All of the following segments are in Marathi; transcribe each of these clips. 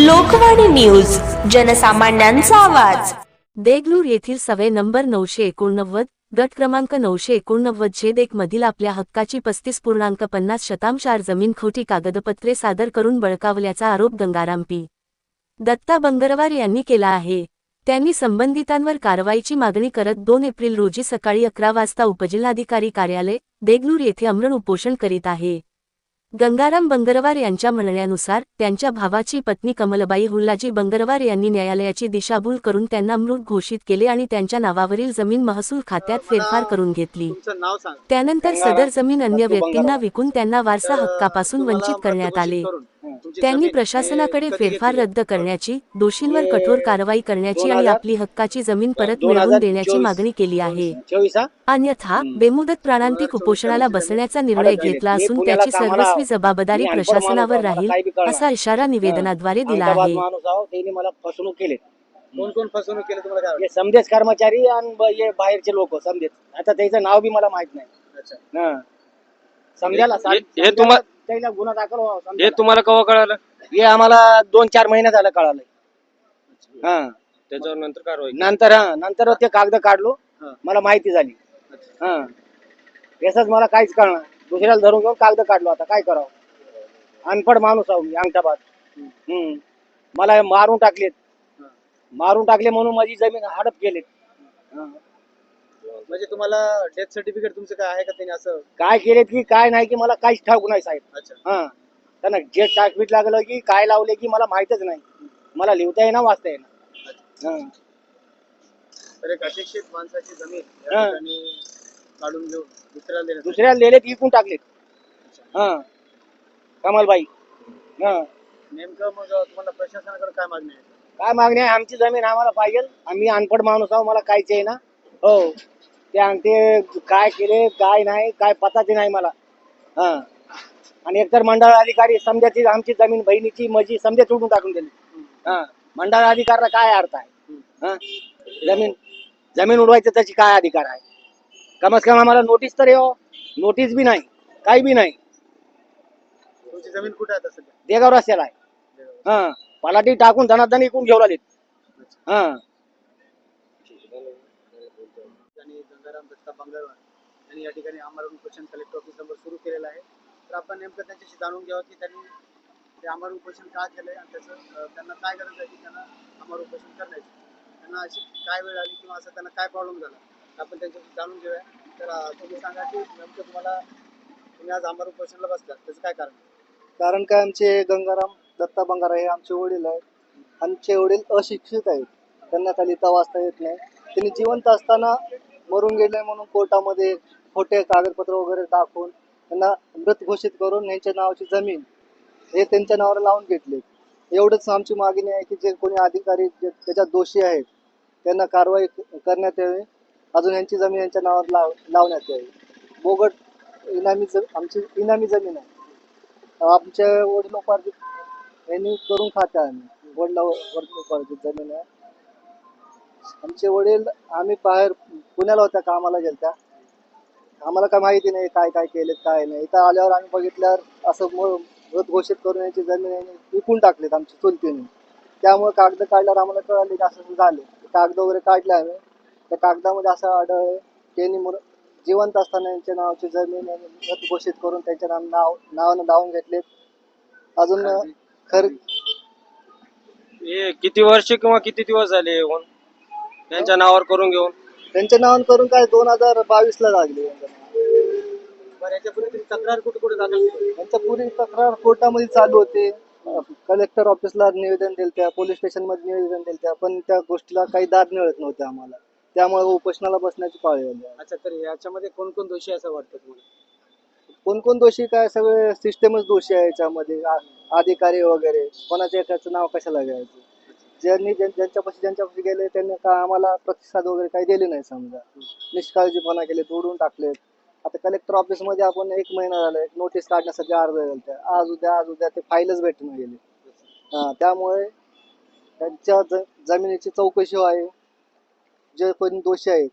लोकवाणी न्यूज जनसामान्यांचा आवाज. देगलूर येथील सवे नंबर नऊशे एकोणनव्वद गट क्रमांक नऊशे एकोणनव्वद छेद एक मधील आपल्या हक्काची पस्तीस पूर्णांक पन्नास शतांशार जमीन खोटी कागदपत्रे सादर करून बळकावल्याचा आरोप गंगाराम पी. दत्ता बंगरवार यांनी केला आहे. त्यांनी संबंधितांवर कारवाईची मागणी करत दोन एप्रिल रोजी सकाळी अकरा वाजता उपजिल्हाधिकारी कार्यालय देगलूर येथे अमरण उपोषण करीत आहे. गंगाराम बंगरवार यांच्या म्हणण्यानुसार त्यांच्या भावाची पत्नी कमलबाई हुल्लाजी बंगरवार यांनी न्यायालयाची दिशाभूल करून त्यांना मृत घोषित केले आणि त्यांच्या नावावरील जमीन महसूल खात्यात फेरफार करून घेतली. त्यानंतर सदर जमीन अन्य व्यक्तींना विकून त्यांना वारसा हक्कापासून वंचित करण्यात आले. त्यांनी प्रशासनाकडे फेरफार? रद्द करण्याची दोषींवर कठोर कारवाई करण्याची आणि आपली हक्काची जमीन परत मिळवून देण्याची. मागणी केली आहे अन्यथा बेमुदत प्राणांतिक उपोषणाला बसण्याचा निर्णय. घेतला असून त्याची सर्वस्वी जबाबदारी प्रशासनावर राहील. असा इशारा निवेदनाद्वारे दिला आहे कोण कोण फसवणूक केली तुम्हाला काय समजेच कर्मचारी आणि बाहेरचे लोक आता त्याचं नाव बी मला माहीत नाही. समजायला हे- तुम्हा- समजायला त्याला गुन्हा दाखल व्हावा हे. तुम्हाला केव्हा कळालं? हे आम्हाला दोन चार महिने झालं कळालंय. हा. त्याच्यावर नंतर कारवाई नंतर हा नंतर ते कागद काढलो. हं. मला माहिती झाली. हा. याच मला काहीच कळणार. दुसऱ्याला धरून घेऊन कागद काढलो. आता काय करावं? अनपड माणूस आहो मी अंगठाबाद हम्म. मला मारून टाकलेत. मारून टाकले म्हणून माझी जमीन हडप केलेत. म्हणजे तुम्हाला डेथ सर्टिफिकेट तुमचं काय आहे का त्यांनी असं? काय केलेत की काय नाही की मला काहीच ठाऊक नाही साहेब. अच्छा. हा. त्यांना जे टाकपीट लागलं की काय लावले की मला माहितच नाही. मला लिहिता येईना वाचता येईना. हं. तर एक अशिक्षित माणसाची जमीन या हा. ठिकाणी काढून घेऊन दुसऱ्याला देण्यात दुसऱ्याला लिहिलेत विकून टाकलेत. हा. कमलबाई. हा. नेमकं मग तुम्हाला प्रशासनाकडे काय मागणी आहे? काय मागणी आहे? आमची जमीन आम्हाला पाहिजे. आम्ही अनपड माणूस आहो मला काहीच आहे ना हो. ते आणि ते काय केले काय नाही काय पताच नाही मला. हा. आणि एकतर मंडळ अधिकारी समजाची आमची जमीन बहिणीची मजी समजा तोडून टाकून दिली. हा. मंडळ अधिकारला काय अर्थ आहे? हा? जमीन जमीन उडवायचं त्याची काय अधिकार आहे? कमस कम आम्हाला नोटीस तर येऊ नोटीस बी नाही काही बी नाही. तुमची जमीन कुठे आहे सध्या? देगाव रस्त्याला आहे. हा. पलाटी टाकून धनाधन इकून घेऊन आलेत. हा. आणि गंगाराम दत्ता बंगारवार यांनी या ठिकाणी आमरण उपोषण कलेक्टर ऑफिस समोर सुरू केलेलं आहे. तर आपण नेमकं त्यांच्याशी जाणून घ्यावं की त्यांनी ते आमरण उपोषण का केलंय आणि त्याचं त्यांना काय गरज आहे की त्यांना आमरण उपोषण करण्याची? त्यांना अशी काय वेळ आली किंवा असं त्यांना काय प्रॉब्लेम झाला? आपण त्यांच्याशी जाणून घेऊया. तर तुम्ही सांगा की नेमकं तुम्हाला तुम्ही आज आमरण उपोषणाला बसला त्याचं काय कारण? कारण काय आमचे गंगाराम दत्ता बंगारा हे आमचे वडील आहेत. आमचे वडील अशिक्षित आहेत. त्यांना काही लिहिता वाचता येत नाही. त्यांनी जिवंत असताना मरून गेले म्हणून कोर्टामध्ये खोटे कागदपत्र वगैरे दाखवून त्यांना मृत घोषित करून यांच्या नावाची जमीन हे त्यांच्या नावावर लावून घेतले. एवढंच आमची मागणी आहे की जे कोणी अधिकारी त्याच्यात दोषी आहेत त्यांना कारवाई करण्यात यावी. अजून यांची जमीन यांच्या नावावर लाव लावण्यात यावी. बोगट इनामी ज आमची इनामी जमीन आहे. आमच्या वडिलोपार्जित यांनी करून खाते आम्ही. वडिला वडिलोपार्जित जमीन आहे. आमचे वडील आम्ही बाहेर पुण्याला होत्या कामाला गेलत्या. आम्हाला काय माहिती नाही काय काय केलेत काय नाही. इथं आल्यावर आम्ही बघितल्यावर असं मृत घोषित करून यांची जमीन विकून टाकलेत आमची चुलतीने. त्यामुळे कागद काढल्यावर आम्हाला कळाले की असं झाले कागद वगैरे काढले आम्ही. त्या कागदामध्ये असं आढळले की यांनी मृ- जिवंत असताना यांच्या नावाची जमीन मृत घोषित करून त्यांच्या नाव नाव नावानं लावून घेतलेत. अजून खर हे किती वर्ष किंवा किती दिवस झाले त्यांच्या नावावर करून घेऊन? त्यांच्या नावानं करून काय दोन हजार बावीस ला लागली. बरं याच्यापूर्वी तुम्ही तक्रार कुठे कुठे दाखल केली त्यांच्या पुढील तक्रार कोर्टामध्ये चालू होते. कलेक्टर ऑफिसला निवेदन दिलं पोलीस स्टेशनमध्ये निवेदन दिलं पण त्या गोष्टीला काही दाद मिळत नव्हते आम्हाला. त्यामुळे उपोषणाला बसण्याची पाळी आली. अच्छा तर याच्यामध्ये कोण कोण दोषी आहे असं वाटतं तुम्हाला? कोण कोण दोषी काय? सगळे सिस्टमच दोषी आहे याच्यामध्ये. आ- अधिकारी वगैरे. कोणाच्या एकाचं नाव कशाला घ्यायचं? ज्यांनी ज्यां- ज्यांच्यापाशी ज्यांच्यापाशी गेले त्यांनी काय आम्हाला प्रतिसाद वगैरे काही दिले नाही समजा? निष्काळजीपणा केले तोडून टाकलेत. आता कलेक्टर ऑफिसमध्ये आपण एक महिना झाला एक नोटीस काढण्यासाठी अर्ज दिलता. आज उद्या आज उद्या ते फाईलच भेटून गेले. हा त्यामुळे त्यांच्या ज- जमिनीची चौकशी व्हावी. जे कोणी दोषी आहेत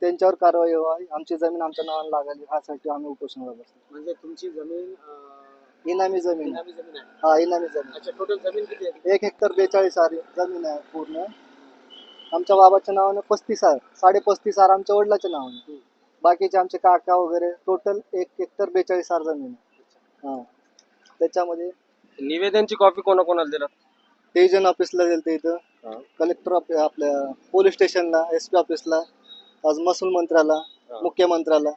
त्यांच्यावर कारवाई व्हावी. आमची जमीन आमच्या नावाने लागावी ह्यासाठी आम्ही उपोषणाला बसलो. म्हणजे तुमची जमीन अं, इनामी जमीन. आहे. इनामी जमीन आहे. हा इनामी जमीन. अच्छा टोटल जमीन किती आहे? एक हेक्टर बेचाळीस आर जमीन आहे पूर्ण. आमच्या बाबाच्या नावाने पस्तीस आर साडे पस्तीस आर आमच्या वडिलाच्या नावाने. बाकीचे आमचे काका वगैरे टोटल एक हेक्टर बेचाळीस आर जमीन आहे. हा. त्याच्यामध्ये निवेदनची कॉपी कोणाकोणाला दिला? डिव्हिजन ऑफिसला गेलं ते इथं. कलेक्टर ऑफ आपल्या पोलीस स्टेशनला एस पी ऑफिसला आज महसूल मंत्र्याला मुख्यमंत्र्याला.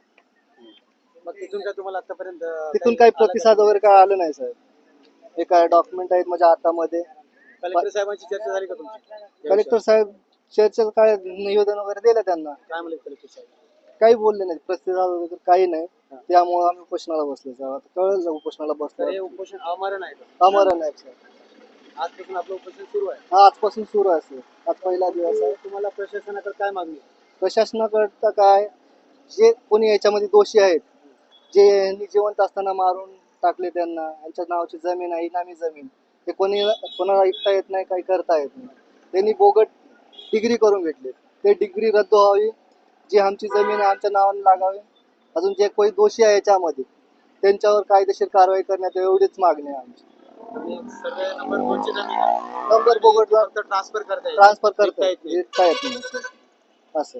मग तिथून काय तुम्हाला आतापर्यंत तिथून काही प्रतिसाद वगैरे काय आलं नाही साहेब. हे काय डॉक्युमेंट आहेत माझ्या हातामध्ये. कलेक्टर साहेबांची चर्चा झाली का तुमची? कलेक्टर साहेब चर्चेचं काय निवेदन वगैरे दिलं त्यांना? काय म्हणले कलेक्टर साहेब? काही बोलले नाही प्रतिसाद वगैरे काही नाही. त्यामुळे आम्ही उपोषणाला बसलो साहेब. आता कळलं उपोषणाला तर हे बसलो उपोषण अमरण आहे साहेब. आजपासून आपलं उपोषण सुरू आहे. हा आजपासून सुरू आहे सर आज पहिला दिवस आहे. तुम्हाला प्रशासनाकडे काय मागणी आहे? प्रशासनाकडचं काय जे कोणी याच्यामध्ये दोषी आहेत जे यांनी जिवंत असताना मारून टाकले त्यांना यांच्या नावाची जमीन आहे इनामी जमीन. ते कोणी कोणाला ऐकता येत नाही काही करता येत नाही. त्यांनी बोगट डिग्री करून घेतले. ते डिग्री रद्द व्हावी जी आमची जमीन आहे आमच्या नावाने लागावी. अजून जे कोणी दोषी आहे याच्यामध्ये त्यांच्यावर कायदेशीर कारवाई करण्यात एवढीच मागणी आहे आमची. नंबर दोनची जमीन आहे नंबर बोगट फक्त ट्रान्सफर करता ट्रान्सफर करता येत नाही. असं.